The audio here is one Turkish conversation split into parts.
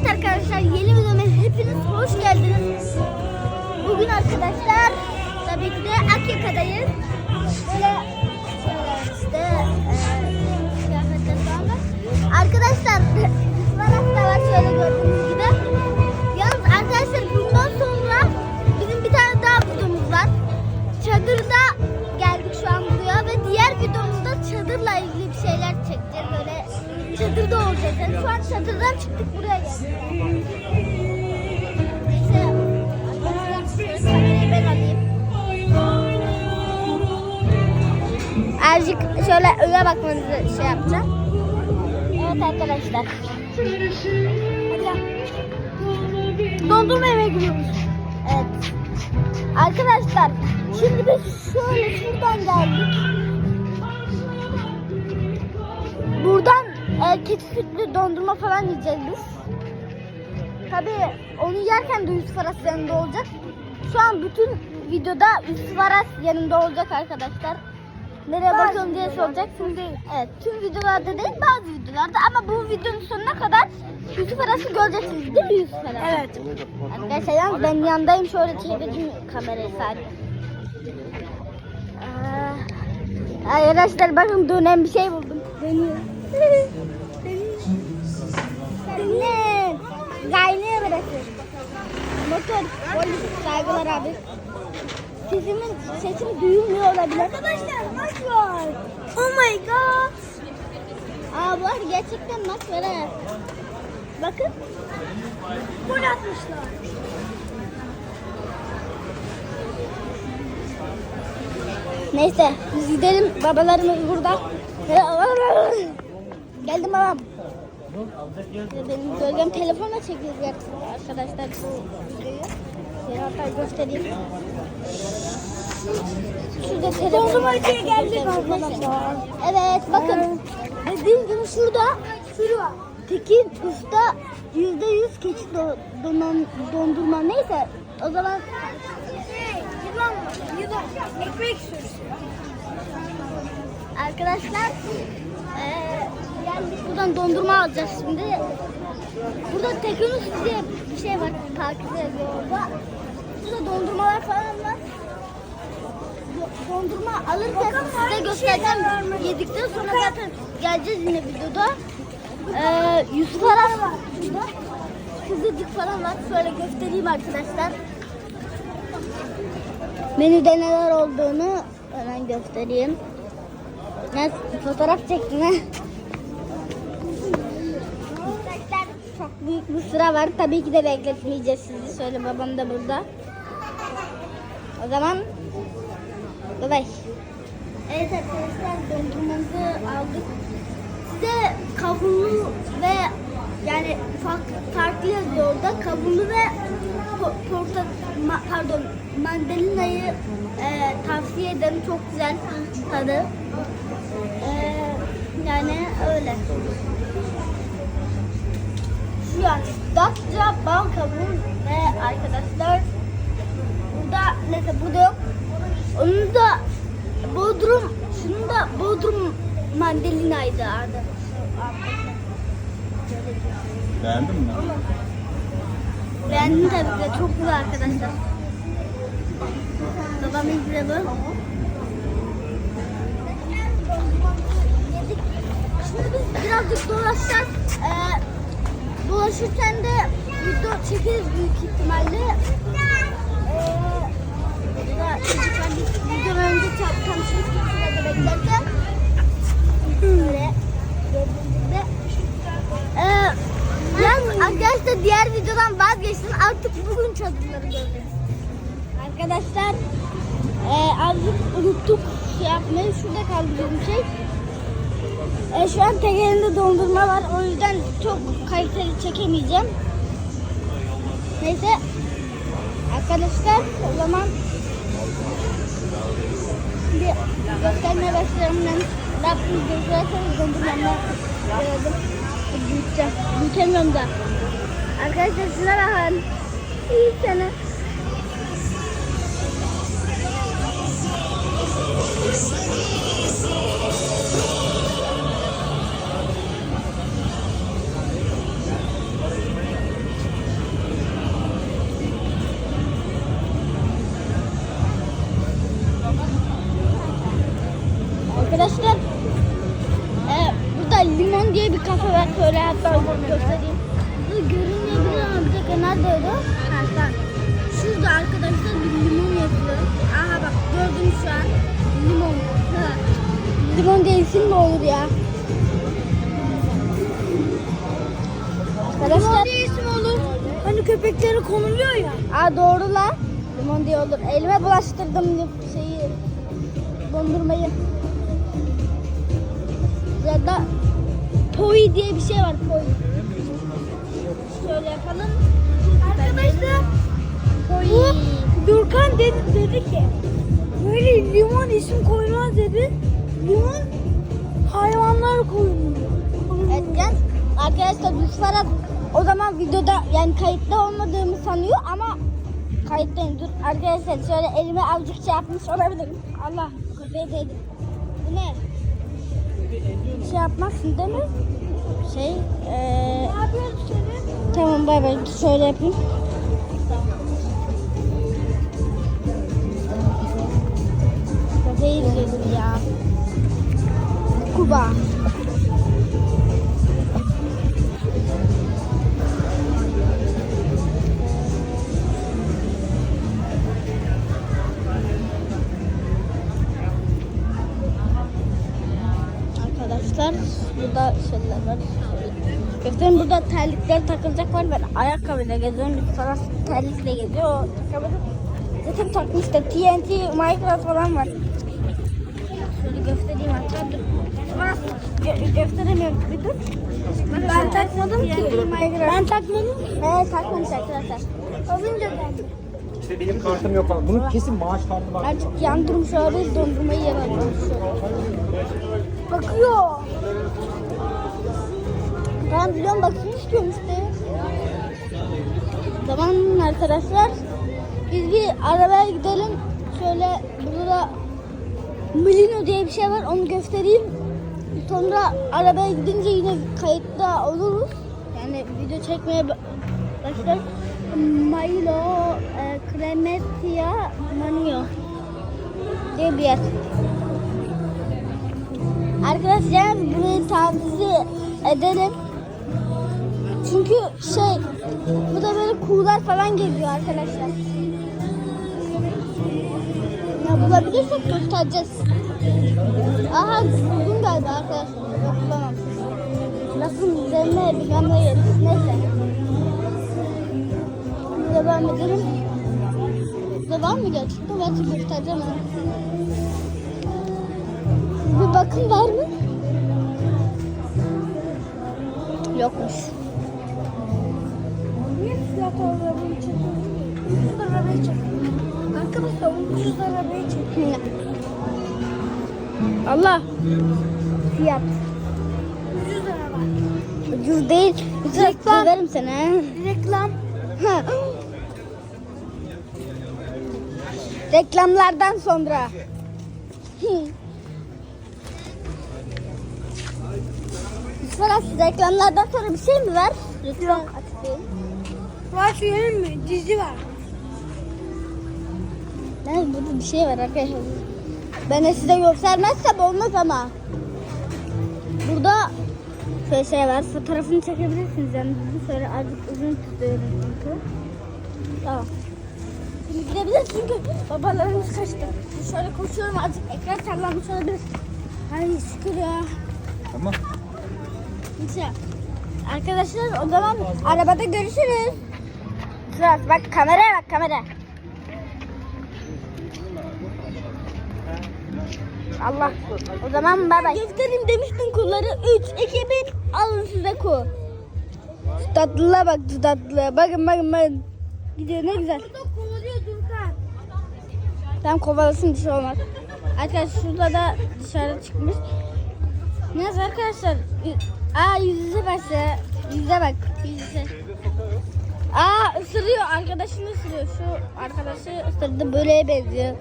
Evet arkadaşlar yeni videoma hepiniz hoş geldiniz. Bugün arkadaşlar tabii ki de Akyaka'dayız. Böyle işte eee kıyafetler falan var. Arkadaşlar ıspanak da var şöyle gördüğünüz gibi. Yani şu an çadırdan çıktık buraya geldik. Azıcık şöyle öne bakmanızı şey yapacağım. Evet arkadaşlar. Dondurma yemeğe gidiyoruz. Evet. Arkadaşlar şimdi biz şöyle şuradan geldik. Buradan e, keçi sütlü dondurma falan yiyeceğiz biz. Tabii onu yerken de Yusuf Aras yanında olacak. Şu an bütün videoda Yusuf Aras yanında olacak arkadaşlar. Nereye bakıyorum diye soracaksınız. Evet tüm videolarda değil bazı videolarda ama bu videonun sonuna kadar Yusuf Aras'ı göreceksiniz değil mi Yusuf Aras? Evet. Arkadaşlar yalnız ben yandayım şöyle çevirdim kamerayı sadece. Arkadaşlar bakın dönen bir şey buldum. Dönüyor. Dönüyor. Kaynıyor bırakıyor. Motor. Polis. Saygılar abi. Sesimin, sesim duyulmuyor olabilir. Arkadaşlar maç var. Oh my god. Aa bu arada gerçekten maç var ha. Bakın. Gol atmışlar. Neyse biz gidelim. Babalarımız burada. Geldim babam. Benim gölgem telefonla çekiyor arkadaşlar bu videoyu. Size hatta göstereyim. Şurada telefon. Dondurmacıya geldik arkadaşlar. Evet bakın. Dediğim gibi şurada şurada. Tekin Usta yüzde yüz keçi do- donan- dondurma. Neyse o zaman Yılan yılan ekmek sürüsü. Arkadaşlar eee geldik buradan dondurma alacağız şimdi. Burada Tekinus diye bir şey var takip ediyor orada. Burada dondurmalar falan var. Do- Dondurma alırken size göstereceğim. Yedikten sonra zaten geleceğiz yine videoda. Eee Yusuf Aras var burada. Kızılcık falan var. Şöyle göstereyim arkadaşlar. Menüde neler olduğunu hemen göstereyim. Ne fotoğraf çektim ha. Arkadaşlar çok büyük bir sıra var. Tabii ki de bekletmeyeceğiz sizi. Şöyle babam da burada. O zaman bye. Evet arkadaşlar dondurmamızı aldık. Size kavunlu ve yani farklı, farklı yazıyor orada. Kavunlu ve po- porta, ma- pardon mandalinayı e, tavsiye ederim. Çok güzel tadı. E, yani öyle. Datça bal kavun ve arkadaşlar burada neyse burada yok. Onun da Bodrum şunun da Bodrum mandalinaydı arada. Beğendin mi? Beğendim tabii ki çok güzel arkadaşlar. Babam izle bu. Şimdi biz birazcık dolaşacağız. Ee, dolaşırken de video çekeriz büyük ihtimalle. Ee, tam tanışmıştık sırada beklerken. Böyle gördüğünüz gibi. Ee, ben arkadaşlar diğer videodan vazgeçtim. Artık bugün çadırları göreceğiz. Arkadaşlar e, azıcık unuttuk şey yapmayı. Şurada kaldı bizim şey. E, şu an tek elimde dondurma var. O yüzden çok kaliteli çekemeyeceğim. Neyse. Arkadaşlar o zaman bir göstermeye başlıyorum ben. Rabbim gözlerse dondurmamla gördüm. Büyüteceğim. Büyütemiyorum da. Arkadaşlar şuna bakın. İyi Şöyle hatta göstereyim. Bu görünmeyebilir ama bir dakika nerede o? Ha tamam. Şurada arkadaşlar bir limon yapıyor. Aha bak gördüm şu an. Limon. Limon değilsin mi olur ya? Arkadaşlar. Limon değilsin olur. Hani köpeklere konuluyor ya. Aa doğru lan. Limon diye olur. Elime bulaştırdım şeyi. Dondurmayı. Ya da Poi diye bir şey var Poi. Şöyle yapalım. Arkadaşlar Poi. bu Gürkan dedi, dedi ki böyle limon isim koymaz dedi. Limon hayvanlar koyuluyor. Evet gel. Arkadaşlar Yusuf'a o zaman videoda yani kayıtta olmadığımı sanıyor ama kayıttayım. Dur arkadaşlar şöyle elime azıcık şey yapmış olabilirim. Allah köpeğe değdi. Bu ne? Şey yapmazsın değil mi? Şey seni? Tamam bay bay. Şöyle yapayım. İzledim ya. Kuba. Arkadaşlar burada şeyler var. Gökten burada terlikler takılacak var. Ben ayakkabıyla geziyorum. Bir taraf terlikle geziyor. O ayakkabı zaten takmış da TNT, Minecraft falan var. Şöyle göstereyim hatta dur. Gö- gösteremiyorum bir dur. Ben takmadım ki. Minecraft. Ben takmadım. Evet takmamış arkadaşlar. Alınca geldi. İşte benim kartım yok ama bunun kesin maaş kartı var. Artık yan durmuş olabilir dondurmayı yemem. Bakıyor. Ben biliyorum bakayım istiyorum işte. Tamam arkadaşlar. Biz bir arabaya gidelim. Şöyle burada Milino diye bir şey var onu göstereyim. Sonra arabaya gidince yine kayıtta oluruz. Yani video çekmeye ba- başlarız. Milo e, Cremetia Manio diye bir yer. Arkadaşlar burayı tavsiye edelim. Çünkü şey burada böyle kuğular falan geziyor arkadaşlar. Ya bulabilirsek göstereceğiz. Aha buldum galiba arkadaşlar. Nasıl üzerine ne gelmiş. Neyse. Devam edelim. Devam mı gerçekten? Belki göstereceğim. Bir bakın var mı? Yokmuş. Niye fiyat arabayı çekiyorsun? Ucuz arabayı çekiyorsun. Arkadaşlar ucuz arabayı çekiyor. Allah. Fiyat. Ucuz araba. Ucuz değil. Ucuz Reklam. verim sana. ha. Reklam. Ha. Reklamlardan sonra. Ferhat reklamlardan sonra bir şey mi var? Reklam açayım. Var söyleyeyim mi? Dizi var. Evet burada bir şey var arkadaşlar. Ben de size göstermezsem olmaz ama. Burada şöyle şey var. Fotoğrafını çekebilirsiniz yani. Şöyle azıcık uzun tutuyorum çünkü. Tamam. Şimdi gidebiliriz çünkü babalarımız kaçtı. Şimdi Şöyle koşuyorum azıcık ekran sallanmış olabilir. Ay şükür ya. Tamam. Neyse. Arkadaşlar o zaman arabada görüşürüz. Sırat bak kameraya bak kamera. Allah. O zaman bay bay. Göstereyim demiştin kulları. 3, 2, 1. Alın size ku. Şu tatlılığa bak şu tatlılığa. Bakın bakın bakın. Gidiyor ne güzel. Tam kovalasın bir şey olmaz. Arkadaşlar şurada da dışarı çıkmış. Neyse arkadaşlar. Aa yüz yüze başla. Yüze bak. Yüz yüze. Aa ısırıyor. Arkadaşını ısırıyor. Şu arkadaşı ısırdı. Böreğe benziyor.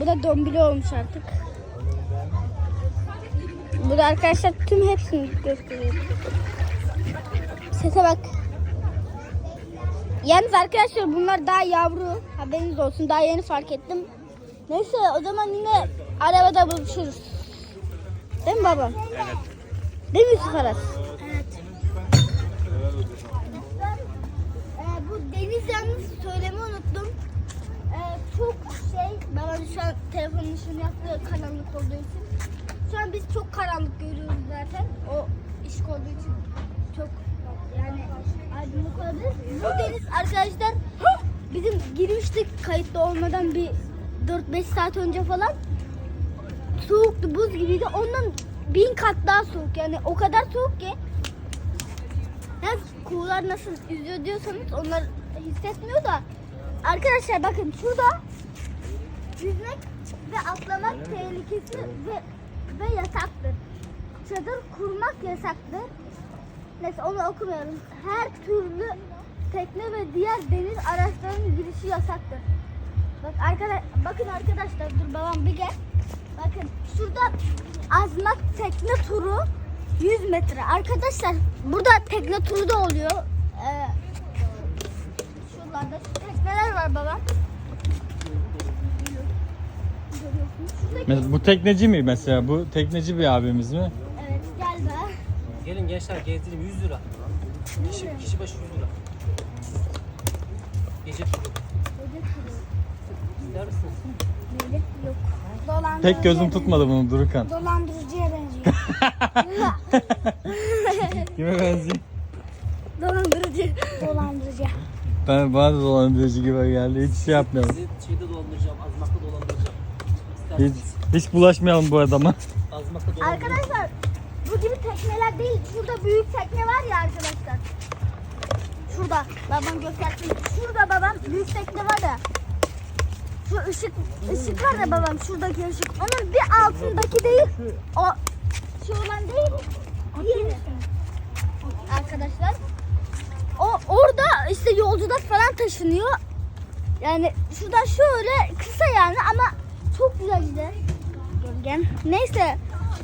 Bu da dombili olmuş artık. Bu da arkadaşlar tüm hepsini gösteriyor. Sese bak. Yalnız arkadaşlar bunlar daha yavru. Haberiniz olsun. Daha yeni fark ettim. Neyse o zaman yine arabada buluşuruz. Değil mi baba? Evet. Değil mi Yusuf Aras? Evet. Ee, bu Deniz yalnız söylemi unuttum. Ee, çok şey, babam şu an telefonun ışığını yaptı karanlık olduğu için. Şu an biz çok karanlık görüyoruz zaten. O ışık olduğu için çok yani aydınlık olabilir. Bu deniz arkadaşlar bizim girmiştik kayıtlı olmadan bir 4-5 saat önce falan. Soğuktu, buz gibiydi. Ondan bin kat daha soğuk. Yani o kadar soğuk ki. Yani kuğular nasıl yüzüyor diyorsanız onlar hissetmiyor da. Arkadaşlar bakın şurada yüzmek ve atlamak tehlikesi ve, ve yasaktır. Çadır kurmak yasaktır. Neyse onu okumayalım. Her türlü tekne ve diğer deniz araçlarının girişi yasaktır. Bak arkadaş, bakın arkadaşlar dur babam bir gel. Bakın şurada azmak tekne turu 100 metre. Arkadaşlar burada tekne turu da oluyor. Ee, şuralarda şu tekneler var babam. Bu tekneci mi mesela? Bu tekneci bir abimiz mi? Gelin gençler gezdirelim 100 lira. Kişi, kişi başı 100 lira. Gece turu. İster misiniz? Yok. Dolandırıcı. Tek gözüm tutmadı bunu Durukan. Dolandırıcıya benziyor. Kime benziyor? Dolandırıcı. Dolandırıcı. Ben bana da dolandırıcı gibi geldi. Hiç şey yapmayalım. Sizi şeyde dolandıracağım, azmakta dolandıracağım. İster Hiç, misiniz? hiç bulaşmayalım bu adama. Azmakta dolandıracağım. Arkadaşlar tekneler değil. Şurada büyük tekne var ya arkadaşlar. Şurada babam göstersin. Şurada babam büyük tekne var ya. Şu ışık ışık var ya babam şuradaki ışık. Onun bir altındaki değil. O şu olan değil. Diğeri. Arkadaşlar. O orada işte yolcular falan taşınıyor. Yani şuradan şöyle kısa yani ama çok güzel işte. Gölgen. Neyse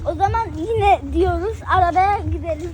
o zaman yine diyoruz arabaya gidelim.